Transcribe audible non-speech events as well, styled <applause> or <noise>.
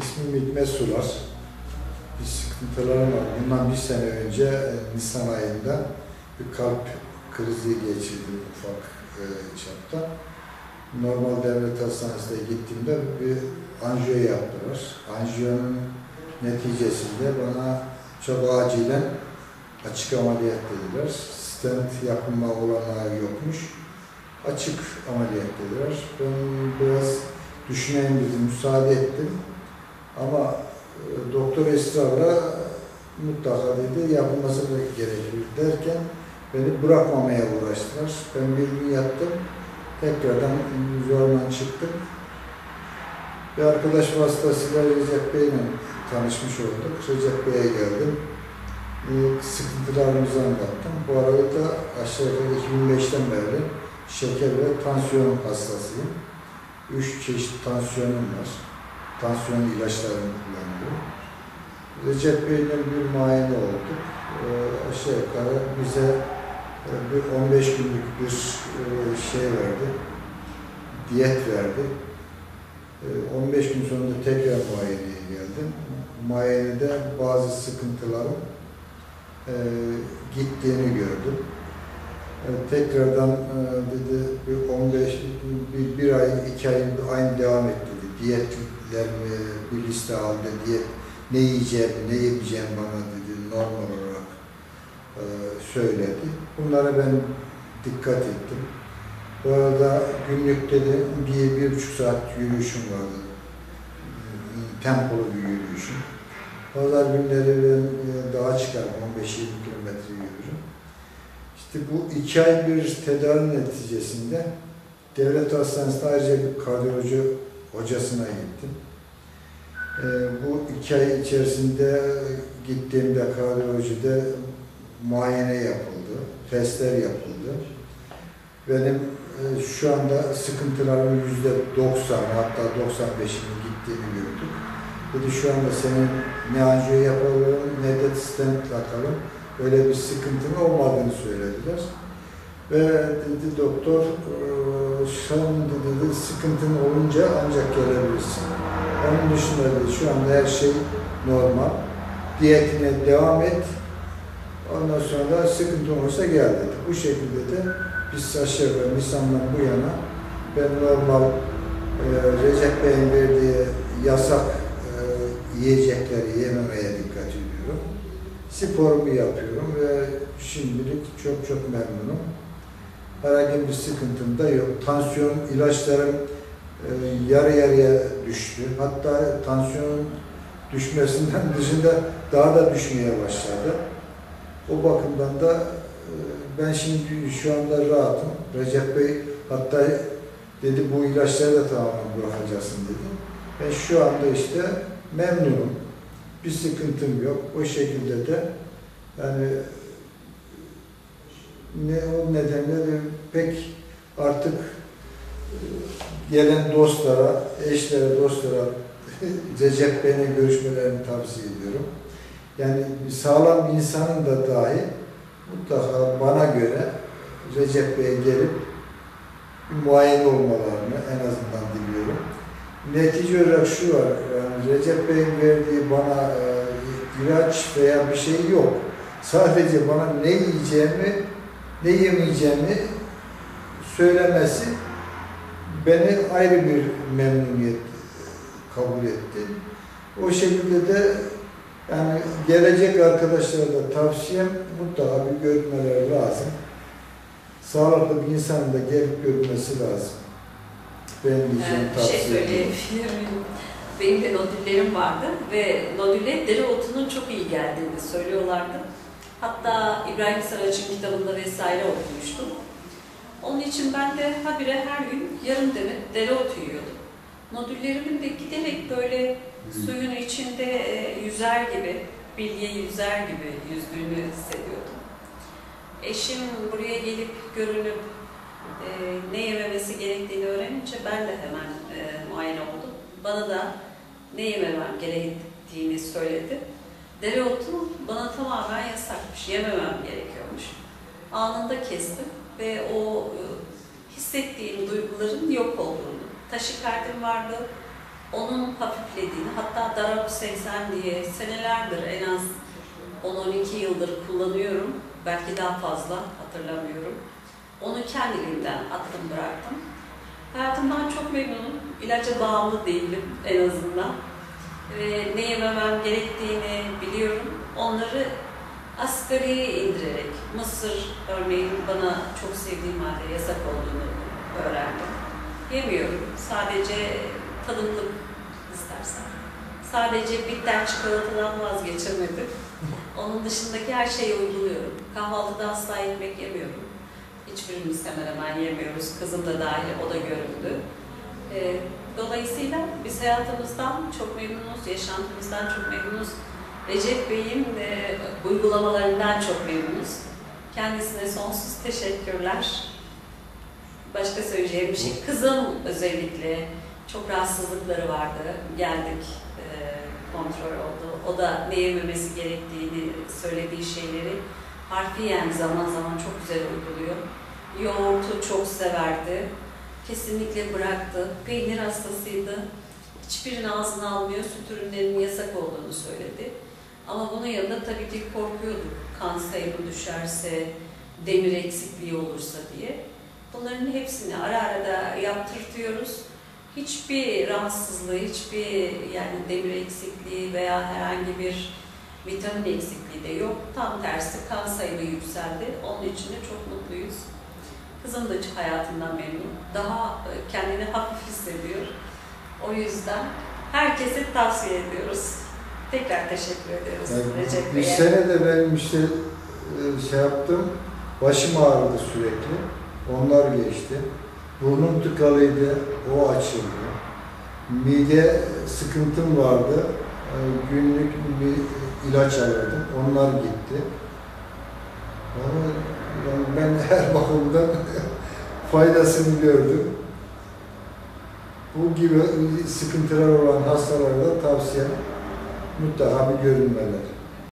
İsmim Hikmet Sular. Bir sıkıntılarım var. Bundan bir sene önce e, Nisan ayında bir kalp krizi geçirdim ufak e, çapta. Normal devlet hastanesine gittiğimde bir anjiyo yaptılar. Anjiyonun neticesinde bana çok acilen açık ameliyat dediler. Stent yapılma olanağı yokmuş. Açık ameliyat dediler. Ben biraz düşüneyim dedim, müsaade ettim. Ama e, doktor ısrarla mutlaka dedi yapılması gerekir derken beni bırakmamaya uğraştılar. Ben bir gün yattım. Tekrardan zorla çıktım. Bir arkadaş vasıtasıyla Recep Bey'le tanışmış olduk. Recep Bey'e geldim. E, sıkıntılarımızı anlattım. Bu arada da aşağı yukarı 2005'ten beri şeker ve tansiyon hastasıyım. Üç çeşit tansiyonum var. Tansiyon ilaçlarını kullanıyorum. Recep Bey'le bir muayene olduk. E, aşağı yukarı bize e, bir 15 günlük bir e, şey verdi. Diyet verdi. E, 15 gün sonunda tekrar muayeneye geldim. Muayenede bazı sıkıntılarım e, gittiğini gördüm. E, tekrardan e, dedi bir 15 bir, bir ay iki ay aynı devam etti dedi. Diyetlerimi bir liste aldı. Diyet ne yiyeceğim, ne yemeyeceğim bana dedi normal olarak e, söyledi. Bunlara ben dikkat ettim. Bu arada günlük dedi bir, bir buçuk saat yürüyüşüm vardı. Tempolu bir yürüyüşüm. Pazar günleri ben dağa çıkarım, 15-20 kilometre yürürüm. İşte bu iki ay bir tedavi neticesinde devlet hastanesinde ayrıca bir kardiyoloji hocasına gittim. Ee, bu iki ay içerisinde gittiğimde kardiyolojide muayene yapıldı, testler yapıldı. Benim e, şu anda sıkıntılarımın yüzde 90 hatta 95'inin gittiğini gördük. Dedi şu anda senin ne anjiyo yapalım ne de stent takalım. Öyle bir sıkıntın olmadığını söylediler. Ve dedi doktor an dedi, sıkıntın olunca ancak gelebilirsin. Onun dışında dedi, şu anda her şey normal. Diyetine devam et. Ondan sonra da sıkıntı olursa gel dedi. Bu şekilde de biz aşağı yukarı Nisan'dan bu yana ben normal e, Recep Bey'in verdiği yasak yiyecekleri yememeye dikkat ediyorum. Sporumu yapıyorum ve şimdilik çok çok memnunum. Herhangi bir sıkıntım da yok. Tansiyon ilaçlarım e, yarı yarıya düştü. Hatta tansiyonun düşmesinden <laughs> dışında daha da düşmeye başladı. O bakımdan da e, ben şimdi şu anda rahatım. Recep Bey hatta dedi bu ilaçları da tamamen bırakacaksın dedi. Ben şu anda işte memnunum. Bir sıkıntım yok. O şekilde de yani ne o nedenle de pek artık e, gelen dostlara, eşlere, dostlara <laughs> Recep Bey'le görüşmelerini tavsiye ediyorum. Yani sağlam insanın da dahi mutlaka bana göre Recep Bey'e gelip muayene olmalarını en azından diliyorum. Netice olarak şu var, yani Recep Bey'in verdiği bana e, ilaç veya bir şey yok. Sadece bana ne yiyeceğimi, ne yemeyeceğimi söylemesi beni ayrı bir memnuniyet kabul etti. O şekilde de yani gelecek arkadaşlara da tavsiyem mutlaka bir görmeleri lazım. Sağlıklı bir insanın da gelip görmesi lazım. Benim diyeceğim Ee, şey tavsiye söyleyebilirim. Benim de nodüllerim vardı ve nodülle dereotunun çok iyi geldiğini söylüyorlardı. Hatta İbrahim Saraç'ın kitabında vesaire okumuştum. Onun için ben de habire her gün yarım demet dereotu yiyordum. Nodüllerimin de giderek böyle suyun içinde e, yüzer gibi, bilye yüzer gibi yüzdüğünü hissediyordum. Eşim buraya gelip görünüp e, ne yememesi gerektiğini öğrenince ben de hemen e, muayene oldum. Bana da ne yememem gerektiğini söyledi. Dereotu bana tamamen yasakmış, yememem gerekiyormuş. Anında kestim ve o e, hissettiğim duyguların yok olduğunu, taşikardim vardı, onun hafiflediğini, hatta Daroxen diye senelerdir en az 10-12 yıldır kullanıyorum. Belki daha fazla hatırlamıyorum. Onu kendiliğimden attım bıraktım. Hayatımdan çok memnunum. İlaca bağımlı değilim en azından. Ve ne yememem gerektiğini. Onları asgariye indirerek, mısır örneğin bana çok sevdiğim halde yasak olduğunu öğrendim. Yemiyorum. Sadece tadımlık istersen. Sadece bitter çikolatadan vazgeçemedim. Onun dışındaki her şeyi uyguluyorum. Kahvaltıda asla ekmek yemiyorum. Hiçbirimiz hemen hemen yemiyoruz. Kızım da dahil, o da görüldü. Ee, dolayısıyla biz hayatımızdan çok memnunuz, yaşantımızdan çok memnunuz. Recep Bey'in e, uygulamalarından çok memnunuz. Kendisine sonsuz teşekkürler. Başka söyleyeceğim bir şey. Kızım özellikle çok rahatsızlıkları vardı. Geldik, e, kontrol oldu. O da ne yememesi gerektiğini söylediği şeyleri harfiyen zaman zaman çok güzel uyguluyor. Yoğurtu çok severdi. Kesinlikle bıraktı. Peynir hastasıydı. Hiçbirini ağzına almıyor. Süt ürünlerinin yasak olduğunu söyledi. Ama bunun yanında tabii ki korkuyorduk. Kan sayımı düşerse, demir eksikliği olursa diye. Bunların hepsini ara ara da yaptırtıyoruz. Hiçbir rahatsızlığı, hiçbir yani demir eksikliği veya herhangi bir vitamin eksikliği de yok. Tam tersi kan sayımı yükseldi. Onun için de çok mutluyuz. Kızım da hayatından memnun. Daha e, kendini hafif hissediyor. O yüzden herkese tavsiye ediyoruz. Tekrar teşekkür ediyoruz Yani Recep bir sene de benim işte e, şey yaptım, başım ağrıdı sürekli. Onlar geçti. Burnum tıkalıydı, o açıldı. Mide sıkıntım vardı. E, Günlük bir ilaç alırdım, onlar gitti. Ama yani ben her <laughs> bakımdan faydasını gördüm. Bu gibi sıkıntılar olan hastalara da tavsiyem mutlaka görünmeler.